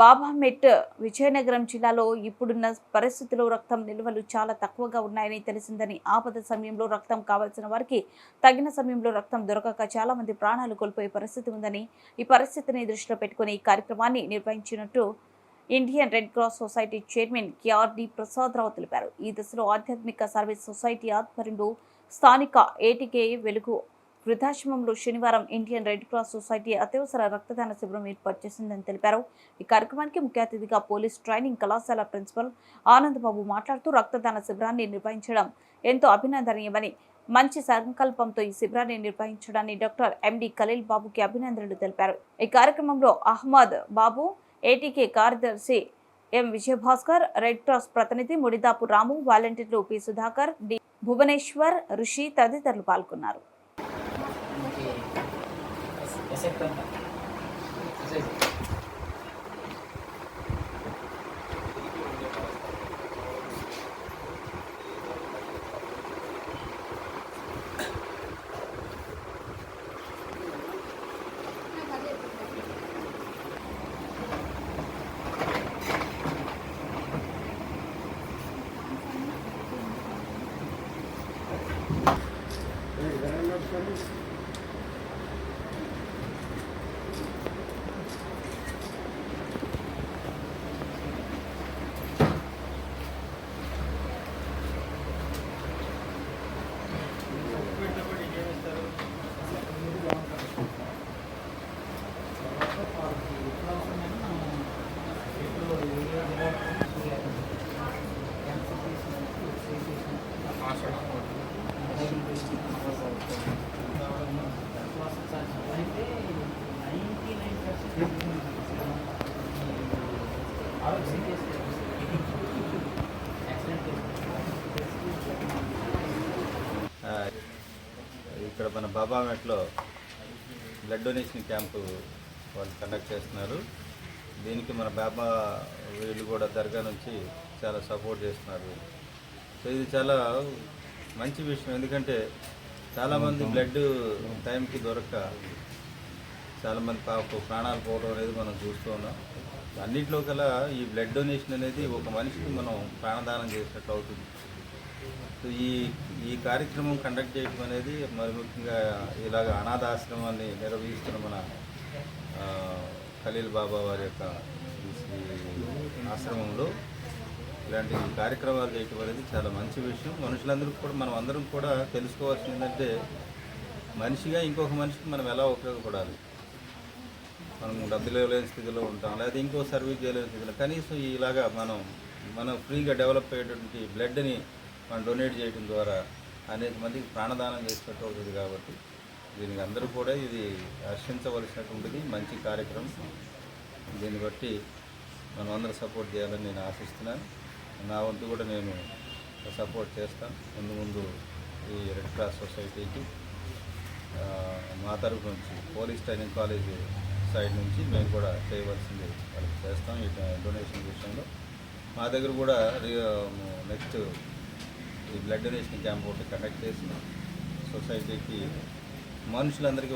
బాబామెట్ విజయనగరం జిల్లాలో ఇప్పుడున్న పరిస్థితుల్లో రక్తం నిల్వలు చాలా తక్కువగా ఉన్నాయని తెలిసిందని ఆపద సమయంలో రక్తం కావాల్సిన వారికి తగిన సమయంలో రక్తం దొరకక చాలా మంది ప్రాణాలు కోల్పోయే పరిస్థితి ఉందని ఈ పరిస్థితిని దృష్టిలో పెట్టుకుని ఈ కార్యక్రమాన్ని నిర్వహించినట్టు Indian Red Cross society chairman KRD Prasadarao తెలిపారు. ఈ దశలో ఆధ్యాత్మిక సర్వీస్ సొసైటీ ఆధ్వర్యంలో స్థానిక ఏటీకే వెలుగు వృద్ధాశ్రమంలో శనివారం ఇండియన్ రెడ్ క్రాస్ సొసైటీ అత్యవసర రక్తదాన శిబిరం ఏర్పాటు చేసిందని తెలిపారు. ఈ కార్యక్రమానికి ముఖ్య అతిథిగా పోలీస్ ట్రైనింగ్ కళాశాల ప్రిన్సిపల్ ఆనందబాబు మాట్లాడుతూ రక్తదాన శిబిరాన్ని నిర్వహించడం ఎంతో అభినందనీయమని మంచి సంకల్పంతో ఈ శిబిరాన్ని నిర్వహించడాన్ని డాక్టర్ ఎండి ఖలీల్ బాబుకి అభినందనలు తెలిపారు. ఈ కార్యక్రమంలో అహ్మద్ బాబు ఏటీకే కార్యదర్శి ఎం విజయభాస్కర్ రెడ్ క్రాస్ ప్రతినిధి ముడిదాపు రాము వాలంటీర్లు పి సుధాకర్ డి భువనేశ్వర్ ఋషి తదితరులు పాల్గొన్నారు. せっかく ఇక్కడ మన బాబామెట్లో బ్లడ్ డొనేషన్ క్యాంపు వాళ్ళు కండక్ట్ చేస్తున్నారు. దీనికి మన బాబా వీళ్ళు కూడా దర్గా నుంచి చాలా సపోర్ట్ చేస్తున్నారు. సో ఇది చాలా మంచి విషయం. ఎందుకంటే చాలామంది బ్లడ్ టైంకి దొరక్క చాలామంది పాప ప్రాణాలు పోవడం అనేది మనం చూస్తూ ఉన్నాం. అన్నింటిలో కల్లా ఈ బ్లడ్ డొనేషన్ అనేది ఒక మనిషికి మనం ప్రాణదానం చేసినట్లు అవుతుంది. సో ఈ ఈ కార్యక్రమం కండక్ట్ చేయడం అనేది మరి ముఖ్యంగా ఇలాగ అనాథాశ్రమాన్ని నిర్వహిస్తున్న మన ఖలీల్ బాబా వారి యొక్క ఆశ్రమంలో ఇలాంటి కార్యక్రమాలు చేయటం అనేది చాలా మంచి విషయం. మనుషులందరూ కూడా మనం అందరం కూడా తెలుసుకోవాల్సింది ఏంటంటే మనిషిగా ఇంకొక మనిషికి మనం ఎలా ఉపయోగపడాలి? మనం డబ్బులు ఇవ్వలేని స్థితిలో ఉంటాం లేదా ఇంకో సర్వీస్ చేయలేని స్థితిలో. కనీసం ఇలాగా మనం మనం ఫ్రీగా డెవలప్ అయ్యేటువంటి బ్లడ్ని మనం డొనేట్ చేయడం ద్వారా అనేక మందికి ప్రాణదానం చేసినట్టు అవుతుంది కాబట్టి దీనికి అందరూ కూడా ఇది హర్షించవలసినటువంటిది మంచి కార్యక్రమం. దీన్ని బట్టి మనం అందరూ సపోర్ట్ చేయాలని నేను ఆశిస్తున్నాను. నా వంతు కూడా నేను సపోర్ట్ చేస్తాను ముందు ముందు ఈ రెడ్ క్రాస్ సొసైటీకి మా తరపు నుంచి పోలీస్ ట్రైనింగ్ కాలేజ్ సైడ్ నుంచి మేము కూడా చేయవలసింది వాళ్ళకి చేస్తాం ఈ డొనేషన్ విషయంలో. మా దగ్గర కూడా నెక్స్ట్ ఈ బ్లడ్ డొనేషన్ క్యాంప్ ఒకటి కండక్ట్ చేసి సొసైటీకి మనుషులందరికీ